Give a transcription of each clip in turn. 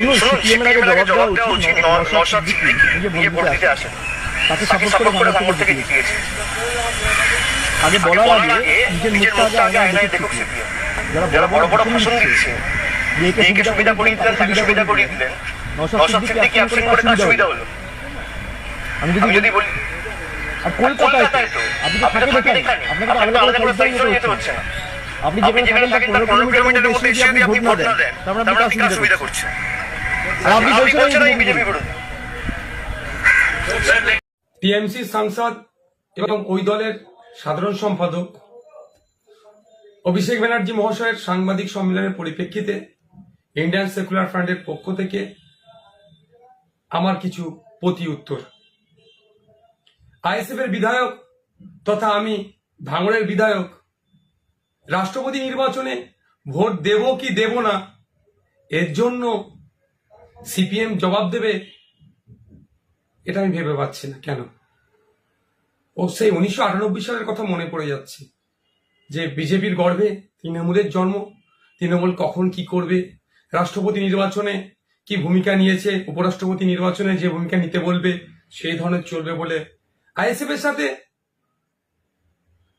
জবাব দেওয়া উচিত উচিত ন- নওশাদ সিদ্দিকী নিজে নিজে ভোট ভোট দিতে দিতে আসেন তাকে তাকে সাপোর্ট করে ভাঙড় ভাঙড় থেকে থেকে জিতিয়েছে জিতিয়েছে আগে আগে বলার বলার আগে আগে নিজের নিজের মুখটা আগে আয়নায় দেখুক দেখুক সিপিএম। যারা যারা বড় বড় ভাষণ দিচ্ছে। একে সুবিধা করে দিলেন তাকে সুবিধা করিয়ে দিলেন। নওশাদ নওশাদ সিদ্দিকী সিদ্দিকী অ্যাবসেন্ট অ্যাবসেন্ট করে করে তার তার সুবিধা সুবিধা হলো। হলো। আমি যদি যদি বলি আর কলকাতায় তো আপনি তো থাকেন এখানে আপনাকে আলাদা করে যেতে হচ্ছে না যেখানে থাকেন তার পনেরো কিলোমিটার মধ্যে এসে যদি আপনি ভোট না দেন তার মানে আপনি কার সুবিধা করছেন টিএমসি সাংসদ এবং ওই দলের সাধারণ সম্পাদক অভিষেক ব্যানার্জি মহাশয়ের সাংবাদিক সম্মেলনের পরিপ্রেক্ষিতে ইন্ডিয়ান সেকুলার ফ্রন্টের পক্ষ থেকে আমার কিছু প্রতি উত্তর। আইএসএফ এর বিধায়ক তথা আমি ভাঙড়ের বিধায়ক রাষ্ট্রপতি নির্বাচনে ভোট দেব কি দেব না এর জন্য সিপিএম জবাব দেবে? এটা আমি ভেবে পাচ্ছি না। কেন? ও সেই উনিশশো আটানব্বই সালের কথা মনে পড়ে যাচ্ছে যে বিজেপির গর্ভে তৃণমূলের জন্ম। তৃণমূল কখন কি করবে? রাষ্ট্রপতি নির্বাচনে কি ভূমিকা নিয়েছে? উপরাষ্ট্রপতি নির্বাচনে যে ভূমিকা নিতে বলবে, সেই ধরনের চলবে বলে আইএসএফ এর সাথে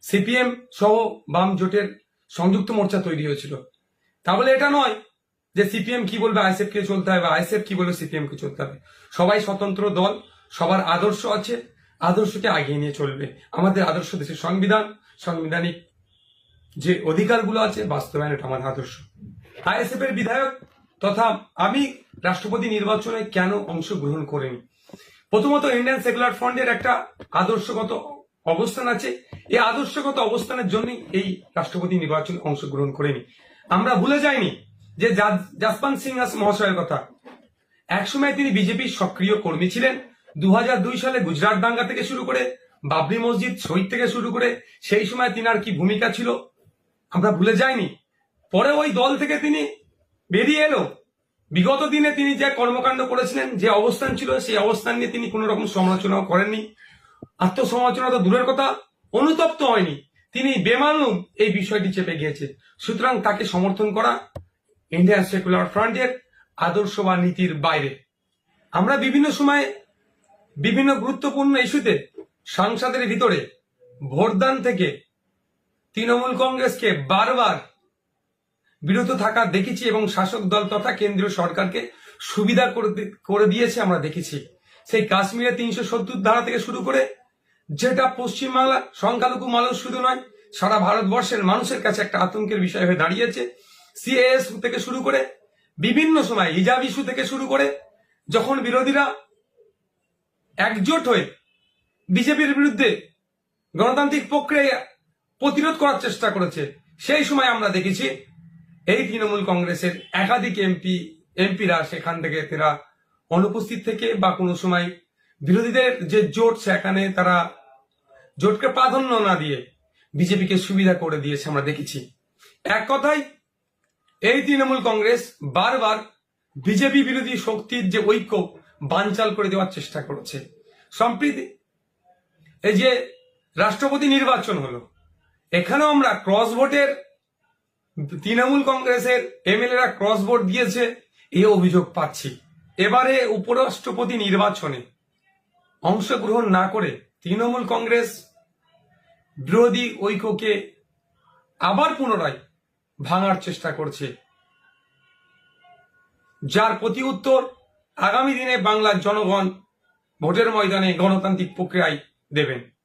সিপিএম সহ বাম জোটের সংযুক্ত মোর্চা তৈরি হয়েছিল। তাহলে এটা নয় যে সিপিএম কি বলবে, আইএসএফ কে চলতে হবে, আইএসএফ কি বলবে, সিপিএম কে চলতে হবে। সবাই স্বতন্ত্র দল, সবার আদর্শ আছে, আদর্শকে আগিয়ে নিয়ে চলবে। আমাদের আদর্শ দেশের সংবিধান, সাংবিধানিক যে অধিকারগুলো আছে, বাস্তবায়ন এটা আমার আদর্শ। আইএসএফ এর বিধায়ক তথা আমি রাষ্ট্রপতি নির্বাচনে কেন অংশগ্রহণ করিনি? প্রথমত ইন্ডিয়ান সেকুলার ফ্রন্টের একটা আদর্শগত অবস্থান আছে। এই আদর্শগত অবস্থানের জন্যই এই রাষ্ট্রপতি নির্বাচনে অংশগ্রহণ করেনি। আমরা ভুলে যাইনি যে জা- জাসপান্ত সিং মহাশয়ের কথা। একসময় তিনি বিজেপির সক্রিয় কর্মী ছিলেন। দু হাজার দুই সালে গুজরাট দাঙ্গা থেকে শুরু করে বাবরি মসজিদ, শহীদ থেকে শুরু করে সেই সময় তিনার কি ভূমিকা ছিল, আমরা ভুলে যাইনি। পরে ওই দল থেকে তিনি বেরিয়ে এলো। বিগত দিনে তিনি যে কর্মকাণ্ড করেছিলেন, যে অবস্থান ছিল, সেই অবস্থান নিয়ে তিনি কোনো রকম সমালোচনাও করেননি। আত্মসমালোচনা তো দূরের কথা, অনুতপ্ত হয়নি। তিনি বেমালুম এই বিষয়টি চেপে গিয়েছে। সুতরাং তাকে সমর্থন করা ইন্ডিয়ান সেকুলার ফ্রন্টের আদর্শ বা নীতির বাইরে। আমরা বিভিন্ন সময়ে বিভিন্ন গুরুত্বপূর্ণ ইস্যুতে সংসদের ভিতরে ভোটদান থেকে তৃণমূল কংগ্রেসকে বারবার বিরত থাকা দেখেছি এবং শাসক দল তথা কেন্দ্রীয় সরকারকে সুবিধা করে দিয়েছে আমরা দেখেছি। সেই কাশ্মীরে তিনশো সত্তর ধারা থেকে শুরু করে যেটা পশ্চিমবাংলা সংখ্যালঘু মানুষ শুধু নয়, সারা ভারতবর্ষের মানুষের কাছে একটা আতঙ্কের বিষয় হয়ে দাঁড়িয়েছে। সিএএস থেকে শুরু করে বিভিন্ন সময় হিজাব ইস্যু থেকে শুরু করে যখন বিরোধীরা একজোট হয়ে বিজেপির বিরুদ্ধে গণতান্ত্রিক প্রক্রিয়া প্রতিরোধ করার চেষ্টা করেছে, সেই সময় আমরা দেখেছি এই তৃণমূল কংগ্রেসের একাধিক এমপি এমপিরা সেখান থেকে তারা অনুপস্থিত থেকে বা কোনো সময় বিরোধীদের যে জোট, সেখানে তারা জোটকে প্রাধান্য না দিয়ে বিজেপিকে সুবিধা করে দিয়েছে আমরা দেখেছি। এক কথায় এই তৃণমূল কংগ্রেস বারবার বিজেপি বিরোধী শক্তির যে ঐক্য, বানচাল করে দেওয়ার চেষ্টা করেছে। সম্প্রীতি, এই যে রাষ্ট্রপতি নির্বাচন হলো, এখানেও আমরা ক্রস ভোটের তৃণমূল কংগ্রেসের এমএলএরা ক্রস ভোট দিয়েছে, এই অভিযোগ পাচ্ছি। এবারে উপরাষ্ট্রপতি নির্বাচনে অংশগ্রহণ না করে তৃণমূল কংগ্রেস বিরোধী ঐক্যকে আবার পুনরায় ভাঙার চেষ্টা করছে। যার প্রতি উত্তর, আগামী দিনে বাংলার জনগণ ভোটের ময়দানে গণতান্ত্রিক প্রক্রিয়ায় দেবেন।